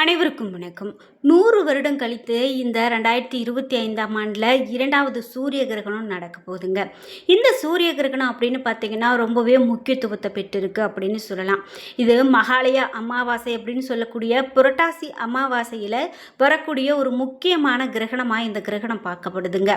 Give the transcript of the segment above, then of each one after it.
அனைவருக்கும் வணக்கம். நூறு வருடம் கழித்து இந்த ரெண்டாயிரத்தி இருபத்தி ஐந்தாம் ஆண்டில் இரண்டாவது சூரிய கிரகணம் நடக்க போகுதுங்க. இந்த சூரிய கிரகணம் அப்படின்னு பார்த்தீங்கன்னா ரொம்பவே முக்கியத்துவத்தை பெற்றிருக்கு அப்படின்னு சொல்லலாம். இது மகாலய அமாவாசை அப்படின்னு சொல்லக்கூடிய புரட்டாசி அமாவாசையில் வரக்கூடிய ஒரு முக்கியமான கிரகணமாக இந்த கிரகணம் பார்க்கப்படுதுங்க.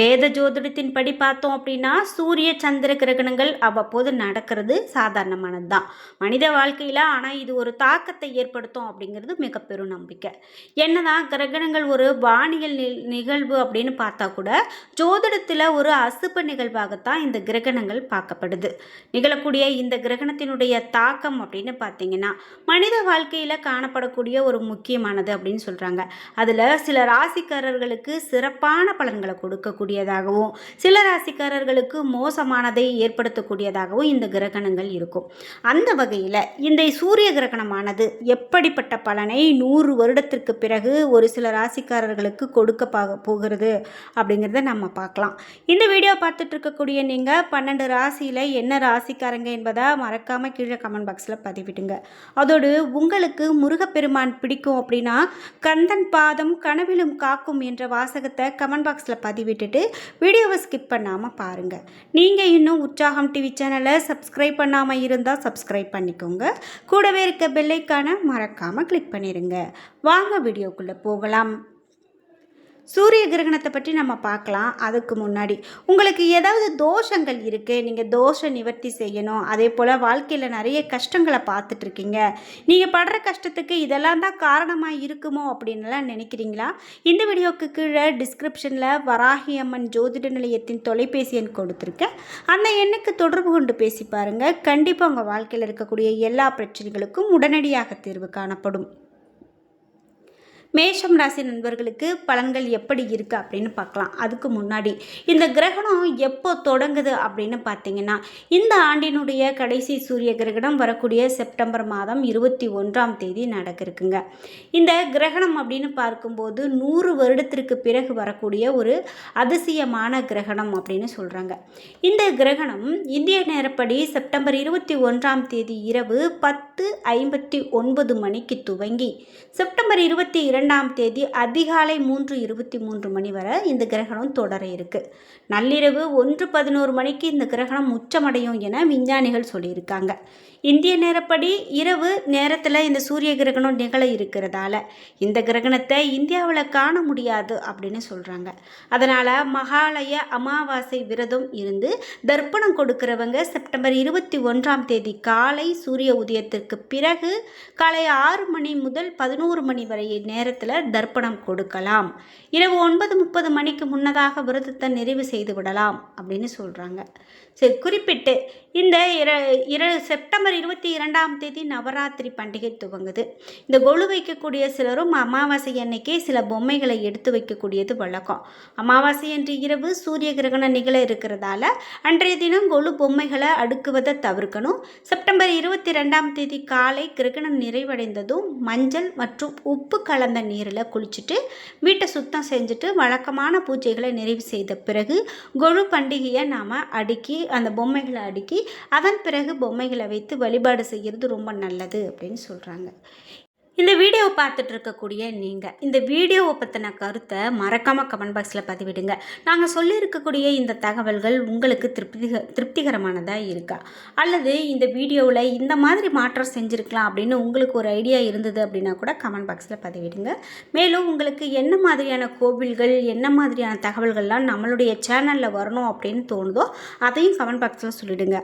வேத ஜோதிடத்தின் படி பார்த்தோம் அப்படின்னா சூரிய சந்திர கிரகணங்கள் அவ்வப்போது நடக்கிறது சாதாரணமானது தான் மனித வாழ்க்கையில் ஆனால் இது ஒரு தாக்கத்தை ஏற்படுத்தும் அப்படிங்கிறது மிக பெரும் நம்பிக்கை என்னதான் கிரகணங்கள் ஒரு வானியல் நி- நிகழ்வு அப்படின்னு பார்த்தா கூட ஜோதிடத்தில் ஒரு அசுப நிகழ்வாகத்தான் இந்த கிரகணங்கள் பார்க்கப்படுது. நிகழக்கூடிய இந்த கிரகணத்தினுடைய தாக்கம் அப்படின்னு பார்த்தீங்கன்னா மனித வாழ்க்கையில் காணப்படக்கூடிய ஒரு முக்கியமானது அப்படின்னு சொல்கிறாங்க அதில் சில ராசிக்காரர்களுக்கு சிறப்பான பலன்களை கொடுக்கக்கூடியதாகவும் சில ராசிக்காரர்களுக்கு மோசமானதை ஏற்படுத்தக்கூடியதாகவும் இந்த கிரகணங்கள் இருக்கும். அந்த வகையில் இந்த சூரிய கிரகணமானது எப்படிப்பட்ட பலனை நூறு வருடத்திற்கு பிறகு ஒரு சில ராசிக்காரர்களுக்கு கொடுக்க பா போகிறது அப்படிங்கிறத நம்ம பார்க்கலாம். இந்த வீடியோ பார்த்துட்டு இருக்கக்கூடிய நீங்கள் பன்னெண்டு ராசியில் என்ன ராசிக்காரங்க என்பதை மறக்காமல் கீழே கமெண்ட் பாக்ஸில் பதிவிடுங்க. அதோடு உங்களுக்கு முருகப்பெருமான் பிடிக்கும் அப்படின்னா கந்தன் பாதம் கனவிலும் காக்கும் என்ற வாசகத்தை கமெண்ட் பாக்ஸில் பதிவிட்டுட்டு வீடியோவை ஸ்கிப் பண்ணாமல் பாருங்கள் நீங்கள் இன்னும் உற்சாகம் டிவி சேனலை சப்ஸ்கிரைப் பண்ணாமல் இருந்தால் சப்ஸ்கிரைப் பண்ணிக்கோங்க. கூடவே இருக்க பெல்லைக்கான மறக்காமல் கிளிக் பண்ணிடுங்க வாங்க வீடியோக்குள்ளே போகலாம். சூரிய கிரகணத்தை பற்றி நம்ம பார்க்கலாம். அதுக்கு முன்னாடி உங்களுக்கு ஏதாவது தோஷங்கள் இருக்குது நீங்கள் தோஷ நிவர்த்தி செய்யணும் அதே போல் வாழ்க்கையில் நிறைய கஷ்டங்களை பார்த்துட்ருக்கீங்க நீங்கள் படுற கஷ்டத்துக்கு இதெல்லாம் தான் காரணமாக இருக்குமோ அப்படின்னுலாம் நினைக்கிறீங்களா? இந்த வீடியோக்கு கீழே டிஸ்கிரிப்ஷனில் வராகி அம்மன் ஜோதிட நிலையத்தின் தொலைபேசி எண் கொடுத்துருக்கேன். அந்த எண்ணுக்கு தொடர்பு கொண்டு பேசி பாருங்கள் கண்டிப்பாக உங்கள் வாழ்க்கையில் இருக்கக்கூடிய எல்லா பிரச்சனைகளுக்கும் உடனடியாக தீர்வு காணப்படும். மேஷம் ராசி நண்பர்களுக்கு பலன்கள் எப்படி இருக்குது அப்படின்னு பார்க்கலாம். அதுக்கு முன்னாடி இந்த கிரகணம் எப்போ தொடங்குது அப்படின்னு பார்த்தீங்கன்னா இந்த ஆண்டினுடைய கடைசி சூரிய கிரகணம் வரக்கூடிய செப்டம்பர் மாதம் இருபத்தி ஒன்றாம் தேதி நடக்கிருக்குங்க இந்த கிரகணம் அப்படின்னு பார்க்கும்போது நூறு வருடத்திற்கு பிறகு வரக்கூடிய ஒரு அதிசயமான கிரகணம் அப்படின்னு சொல்கிறாங்க இந்த கிரகணம் இந்திய நேரப்படி செப்டம்பர் இருபத்தி ஒன்றாம் தேதி இரவு பத்து ஐம்பத்தி ஒன்பது மணிக்கு துவங்கி செப்டம்பர் இருபத்தி இரண்டாம் தேதி அதிகாலை மூன்று இருபத்தி மூன்று மணி வரை இந்த கிரகணம் தொடர இருக்கு. நள்ளிரவு ஒன்று பதினோரு மணிக்கு இந்த கிரகணம் உச்சமடையும் என விஞ்ஞானிகள் சொல்லியிருக்காங்க. இந்திய நேரப்படி இரவு நேரத்தில் இந்த சூரிய கிரகணம் நிகழ இருக்கிறதால இந்த கிரகணத்தை இந்தியாவில் காண முடியாது அப்படின்னு சொல்கிறாங்க அதனால் மகாலய அமாவாசை விரதம் இருந்து தர்ப்பணம் கொடுக்கிறவங்க செப்டம்பர் இருபத்தி ஒன்றாம் தேதி காலை சூரிய உதயத்திற்கு பிறகு காலை ஆறு மணி முதல் பதினோரு மணி வரை நேரத்தில் தர்ப்பணம் கொடுக்கலாம். இரவு ஒன்பது முப்பது மணிக்கு முன்னதாக விரதத்தை நிறைவு செய்து விடலாம் அப்படின்னு சொல்கிறாங்க சரி குறிப்பிட்டு இந்த இர இர செப்டம்பர் இருபத்தி இரண்டாம் தேதி நவராத்திரி பண்டிகை துவங்குது. இந்த கொலு வைக்கக்கூடிய சிலரும் அமாவாசை அன்னைக்கே சில பொம்மைகளை எடுத்து வைக்கக்கூடியது வழக்கம். அமாவாசை அன்று இரவு சூரிய கிரகணம் நிகழ இருக்கிறதால அன்றைய தினம் கொலு பொம்மைகளை அடுக்குவதை தவிர்க்கணும். செப்டம்பர் இருபத்தி ரெண்டாம் தேதி காலை கிரகணம் நிறைவடைந்ததும் மஞ்சள் மற்றும் உப்பு கலந்த நீரில் குளிச்சுட்டு வீட்டை சுத்தம் செஞ்சுட்டு வழக்கமான பூஜைகளை நிறைவு செய்த பிறகு கொழு பண்டிகையை நாம் அடுக்கி அந்த பொம்மைகளை அடுக்கி அதன் பிறகு பொம்மைகளை வைத்து வழிபாடு செய்கிறது ரொம்ப நல்லது அப்படின்னு சொல்கிறாங்க இந்த வீடியோவை பார்த்துட்டு இருக்கக்கூடிய நீங்கள் இந்த வீடியோவை பற்றின கருத்தை மறக்காமல் கமெண்ட் பாக்ஸில் பதிவிடுங்க. நாங்கள் சொல்லியிருக்கக்கூடிய இந்த தகவல்கள் உங்களுக்கு திருப்திக திருப்திகரமானதாக இருக்கா? அல்லது இந்த வீடியோவில் இந்த மாதிரி மாற்றம் செஞ்சுருக்கலாம் அப்படின்னு உங்களுக்கு ஒரு ஐடியா இருந்தது அப்படின்னா கூட கமெண்ட் பாக்ஸில் பதிவிடுங்க. மேலும் உங்களுக்கு என்ன மாதிரியான கோவில்கள் என்ன மாதிரியான தகவல்கள்லாம் நம்மளுடைய சேனலில் வரணும் அப்படின்னு தோணுதோ அதையும் கமெண்ட் பாக்ஸில் சொல்லிடுங்க.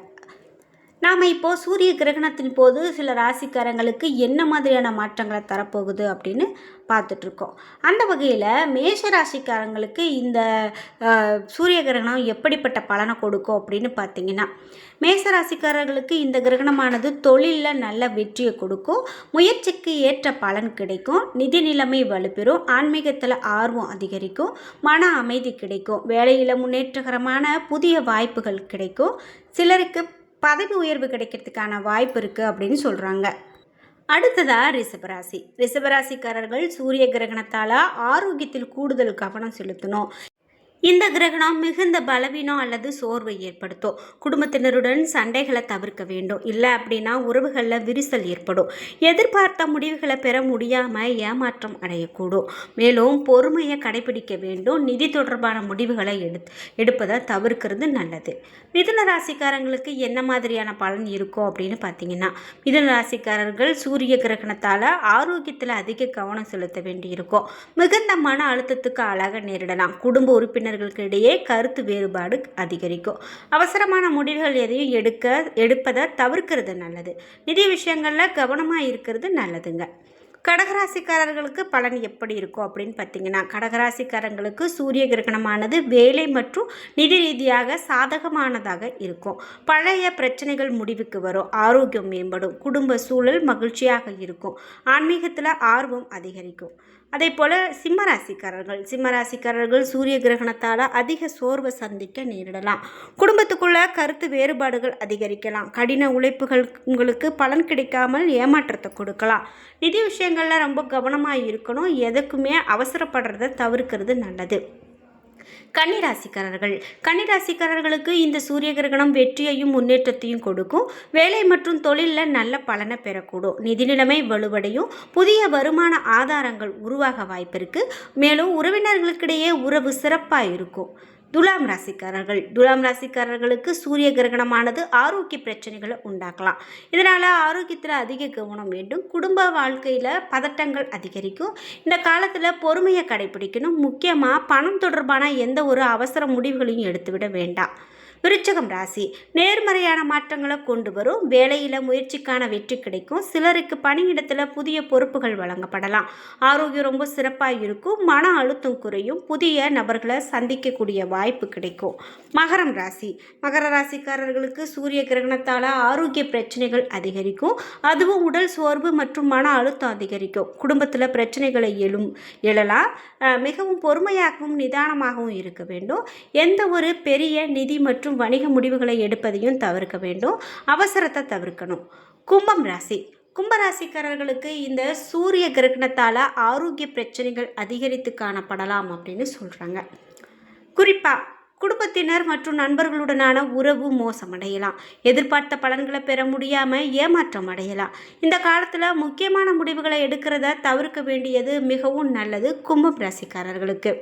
நாம் இப்போது சூரிய கிரகணத்தின் போது சில ராசிக்காரங்களுக்கு என்ன மாதிரியான மாற்றங்களை தரப்போகுது அப்படின்னு பார்த்துட்ருக்கோம். அந்த வகையில் மேஷ ராசிக்காரங்களுக்கு இந்த சூரிய கிரகணம் எப்படிப்பட்ட பலனை கொடுக்கும் அப்படின்னு பார்த்தீங்கன்னா மேச ராசிக்காரர்களுக்கு இந்த கிரகணமானது தொழிலில் நல்ல வெற்றியை கொடுக்கும். முயற்சிக்கு ஏற்ற பலன் கிடைக்கும். நிதி நிலைமை வலுப்பெறும். ஆன்மீகத்தில் ஆர்வம் அதிகரிக்கும். மன அமைதி கிடைக்கும். வேலையில் முன்னேற்றகரமான புதிய வாய்ப்புகள் கிடைக்கும். சிலருக்கு பதவி உயர்வு கிடைக்கிறதுக்கான வாய்ப்பு இருக்குது அப்படின்னு சொல்கிறாங்க அடுத்ததா ரிஷபராசி. ரிஷபராசிக்காரர்கள் சூரிய கிரகணத்தால் ஆரோக்கியத்தில் கூடுதல் கவனம் செலுத்தணும். இந்த கிரகணம் மிகுந்த பலவீனம் அல்லது சோர்வை ஏற்படுத்தும். குடும்பத்தினருடன் சண்டைகளை தவிர்க்க வேண்டும். இல்லை அப்படின்னா உறவுகளில் விரிசல் ஏற்படும். எதிர்பார்த்த முடிவுகளை பெற முடியாமல் ஏமாற்றம் அடையக்கூடும். மேலும் பொறுமையை கடைபிடிக்க வேண்டும். நிதி தொடர்பான முடிவுகளை எடு எடுப்பதை தவிர்க்கிறது நல்லது. மிதுன ராசிக்காரங்களுக்கு என்ன மாதிரியான பலன் இருக்கும் அப்படின்னு பார்த்தீங்கன்னா மிதுன ராசிக்காரர்கள் சூரிய கிரகணத்தால் ஆரோக்கியத்தில் அதிக கவனம் செலுத்த வேண்டியிருக்கும். மிகுந்த மன அழுத்தத்துக்கு ஆளாக நேரிடலாம். குடும்ப உறுப்பினர் உறுப்பினர்களுக்கு இடையே கருத்து வேறுபாடு அதிகரிக்கும். அவசரமான முடிவுகள் எதையும் எடுக்க எடுப்பதை தவிர்க்கிறது நல்லது. நிதி விஷயங்களில் கவனமாக இருக்கிறது நல்லதுங்க. கடகராசிக்காரர்களுக்கு பலன் எப்படி இருக்கும் அப்படின்னு பார்த்தீங்கன்னா கடகராசிக்காரங்களுக்கு சூரிய கிரகணமானது வேலை மற்றும் நிதி ரீதியாக சாதகமானதாக இருக்கும். பழைய பிரச்சனைகள் முடிவுக்கு வரும். ஆரோக்கியம் மேம்படும். குடும்ப சூழல் மகிழ்ச்சியாக இருக்கும். ஆன்மீகத்தில் ஆர்வம் அதிகரிக்கும். அதே போல் சிம்மராசிக்காரர்கள் சிம்மராசிக்காரர்கள் சூரிய கிரகணத்தால் அதிக சோர்வை சந்திக்க நேரிடலாம். குடும்பத்துக்குள்ள கருத்து வேறுபாடுகள் அதிகரிக்கலாம். கடின உழைப்புகள் உங்களுக்கு பலன் கிடைக்காமல் ஏமாற்றத்தை கொடுக்கலாம். நிதி விஷயங்களில் ரொம்ப கவனமாக இருக்கணும். எதுக்குமே அவசரப்படுறத தவிர்க்கிறது நல்லது. கன்னிராசிக்காரர்கள். கன்னிராசிக்காரர்களுக்கு இந்த சூரிய கிரகணம் வெற்றியையும் முன்னேற்றத்தையும் கொடுக்கும். வேலை மற்றும் தொழிலில் நல்ல பலனை பெறக்கூடும். நிதி நிலைமை வலுவடையும். புதிய வருமான ஆதாரங்கள் உருவாக வாய்ப்பிருக்கு. மேலும் உறவினர்களுக்கிடையே உறவு சிறப்பாக இருக்கும். துலாம் ராசிக்காரர்கள். துலாம் ராசிக்காரர்களுக்கு சூரிய கிரகணமானது ஆரோக்கிய பிரச்சனைகளை உண்டாக்கலாம். இதனால் ஆரோக்கியத்தில் அதிக கவனம் வேண்டும். குடும்ப வாழ்க்கையில் பதட்டங்கள் அதிகரிக்கும். இந்த காலத்தில் பொறுமையை கடைபிடிக்கணும். முக்கியமாக பணம் தொடர்பான எந்த ஒரு அவசர முடிவுகளையும் எடுத்துவிட வேண்டாம். விருச்சகம் ராசி. நேர்மறையான மாற்றங்களை கொண்டு வரும். வேலையில் முயற்சிக்கான வெற்றி கிடைக்கும். சிலருக்கு பணியிடத்தில் புதிய பொறுப்புகள் வழங்கப்படலாம். ஆரோக்கியம் ரொம்ப சிறப்பாக இருக்கும். மன அழுத்தம் குறையும். புதிய நபர்களை சந்திக்கக்கூடிய வாய்ப்பு கிடைக்கும். மகரம் ராசி. மகர ராசிக்காரர்களுக்கு சூரிய கிரகணத்தால் ஆரோக்கிய பிரச்சனைகள் அதிகரிக்கும். அதுவும் உடல் சோர்வு மற்றும் மன அழுத்தம் அதிகரிக்கும். குடும்பத்தில் பிரச்சனைகளை எழும் எழலாம். மிகவும் பொறுமையாகவும் நிதானமாகவும் இருக்க வேண்டும். எந்த ஒரு பெரிய நிதி மற்றும் மற்றும் வணிக முடிவுகளை எடுப்பதையும் தவிர்க்க வேண்டும். அவசரத்தை தவிர்க்கணும். கும்பம் ராசி. கும்பராசிக்காரர்களுக்கு இந்த சூரிய கிரகணத்தால் ஆரோக்கிய பிரச்சனைகள் அதிகரித்து காணப்படலாம் அப்படின்னு சொல்கிறாங்க குறிப்பாக குடும்பத்தினர் மற்றும் நண்பர்களுடனான உறவு மோசமடையலாம் எதிர்பார்த்த பலன்களை பெற முடியாமல் ஏமாற்றம் அடையலாம். இந்த காலத்தில் முக்கியமான முடிவுகளை எடுக்கிறத தவிர்க்க வேண்டியது மிகவும் நல்லது கும்பம் ராசிக்காரர்களுக்கு.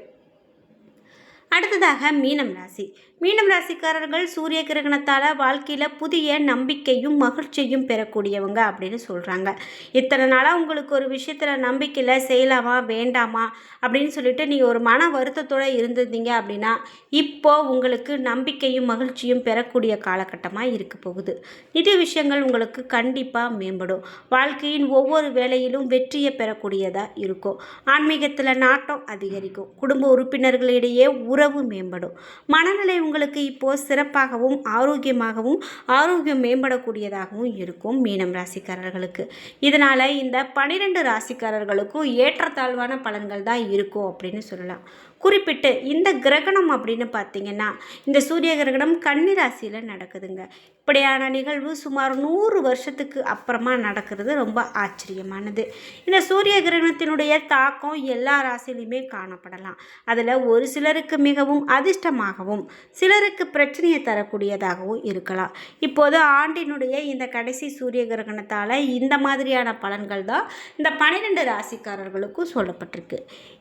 அடுத்ததாக மீனம் ராசி. மீனம் ராசிக்காரர்கள் சூரிய கிரகணத்தால் வாழ்க்கையில் புதிய நம்பிக்கையும் மகிழ்ச்சியும் பெறக்கூடியவங்க அப்படின்னு சொல்கிறாங்க இத்தனை நாளாக உங்களுக்கு ஒரு விஷயத்தில் நம்பிக்கையில் செய்யலாமா வேண்டாமா அப்படின்னு சொல்லிட்டு நீங்கள் ஒரு மன வருத்தத்தோடு இருந்திருந்தீங்க அப்படின்னா இப்போ உங்களுக்கு நம்பிக்கையும் மகிழ்ச்சியும் பெறக்கூடிய காலகட்டமாக இருக்க போகுது. நிதி விஷயங்கள் உங்களுக்கு கண்டிப்பாக மேம்படும். வாழ்க்கையின் ஒவ்வொரு வேலையிலும் வெற்றியை பெறக்கூடியதாக இருக்கும். ஆன்மீகத்தில் நாட்டம் அதிகரிக்கும். குடும்ப உறுப்பினர்களிடையே உறவு மேம்படும். மனநிலை உங்களுக்கு இப்போது சிறப்பாகவும் ஆரோக்கியமாகவும் ஆரோக்கியம் மேம்படக்கூடியதாகவும் இருக்கும் மீனம் ராசிக்காரர்களுக்கு. இதனால் இந்த பனிரெண்டு ராசிக்காரர்களுக்கும் ஏற்றத்தாழ்வான பலன்கள் தான் இருக்கும் அப்படின்னு சொல்லலாம். குறிப்பிட்டு இந்த கிரகணம் அப்படின்னு பார்த்தீங்கன்னா இந்த சூரிய கிரகணம் கன்னிராசியில் நடக்குதுங்க. இப்படியான நிகழ்வு சுமார் நூறு வருஷத்துக்கு அப்புறமா நடக்கிறது ரொம்ப ஆச்சரியமானது. இந்த சூரிய கிரகணத்தினுடைய தாக்கம் எல்லா ராசிலையுமே காணப்படலாம். அதில் ஒரு சிலருக்கு மிகவும் அதிர்ஷ்டமாகவும் சிலருக்கு பிரச்சனையை தரக்கூடியதாகவும் இருக்கலாம். இப்போது ஆண்டினுடைய இந்த கடைசி சூரிய கிரகணத்தால் இந்த மாதிரியான பலன்கள் தான் இந்த பன்னிரெண்டு ராசிக்காரர்களுக்கும் சொல்லப்பட்டிருக்கு.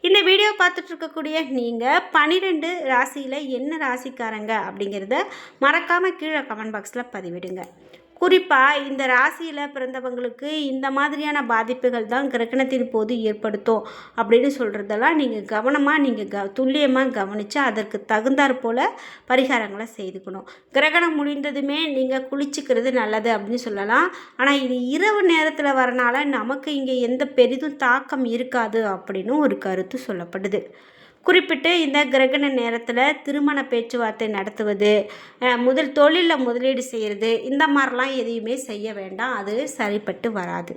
இந்த வீடியோ பார்த்துட்டு இருக்கக்கூடிய நீங்கள் பன்னிரெண்டு ராசியில் என்ன ராசிக்காரங்க அப்படிங்கிறத மறக்காமல் கீழே கமெண்ட் பாக்ஸில் பதிவிடுங்க. குறிப்பாக இந்த ராசியில் பிறந்தவங்களுக்கு இந்த மாதிரியான பாதிப்புகள் தான் கிரகணத்தின் போது ஏற்படுத்தும் அப்படின்னு சொல்கிறதெல்லாம் நீங்கள் கவனமாக நீங்கள் க துல்லியமாக கவனித்து அதற்கு தகுந்தாற் போல் பரிகாரங்களை செய்துக்கணும். கிரகணம் முடிந்ததுமே நீங்கள் குளிச்சுக்கிறது நல்லது அப்படின்னு சொல்லலாம். ஆனால் இது இரவு நேரத்தில் வரனால நமக்கு இங்கே எந்த பெரிதும் தாக்கம் இருக்காது அப்படின்னு ஒரு கருத்து சொல்லப்படுது. குறிப்பிட்டு இந்த கிரகண நேரத்தில் திருமண பேச்சுவார்த்தை நடத்துவது முதல் தொழிலில் முதலீடு செய்கிறது இந்த மாதிரிலாம் எதையுமே செய்ய வேண்டாம். அது சரிப்பட்டு வராது.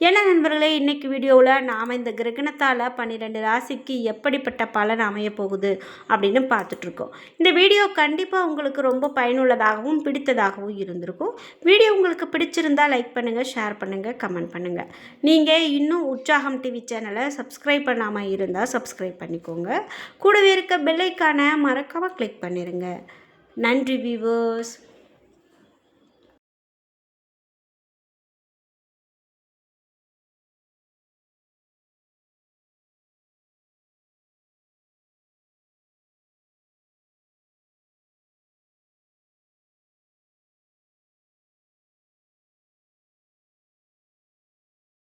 என்ன நண்பர்களே இன்றைக்கி வீடியோவில் நாம் இந்த கிரகணத்தால் பன்னிரெண்டு ராசிக்கு எப்படிப்பட்ட பலன் அமைய போகுது அப்படின்னு பார்த்துட்ருக்கோம். இந்த வீடியோ கண்டிப்பாக உங்களுக்கு ரொம்ப பயனுள்ளதாகவும் பிடித்ததாகவும் இருந்திருக்கும். வீடியோ உங்களுக்கு பிடிச்சிருந்தால் லைக் பண்ணுங்கள் ஷேர் பண்ணுங்கள் கமெண்ட் பண்ணுங்கள் நீங்கள் இன்னும் உற்சாகம் டிவி சேனலை சப்ஸ்கிரைப் பண்ணாமல் இருந்தால் சப்ஸ்கிரைப் பண்ணிக்கோங்க. கூடவே இருக்க பெல்லைக்கான மறக்காமல் கிளிக் பண்ணிடுங்க நன்றி வியூவர்ஸ்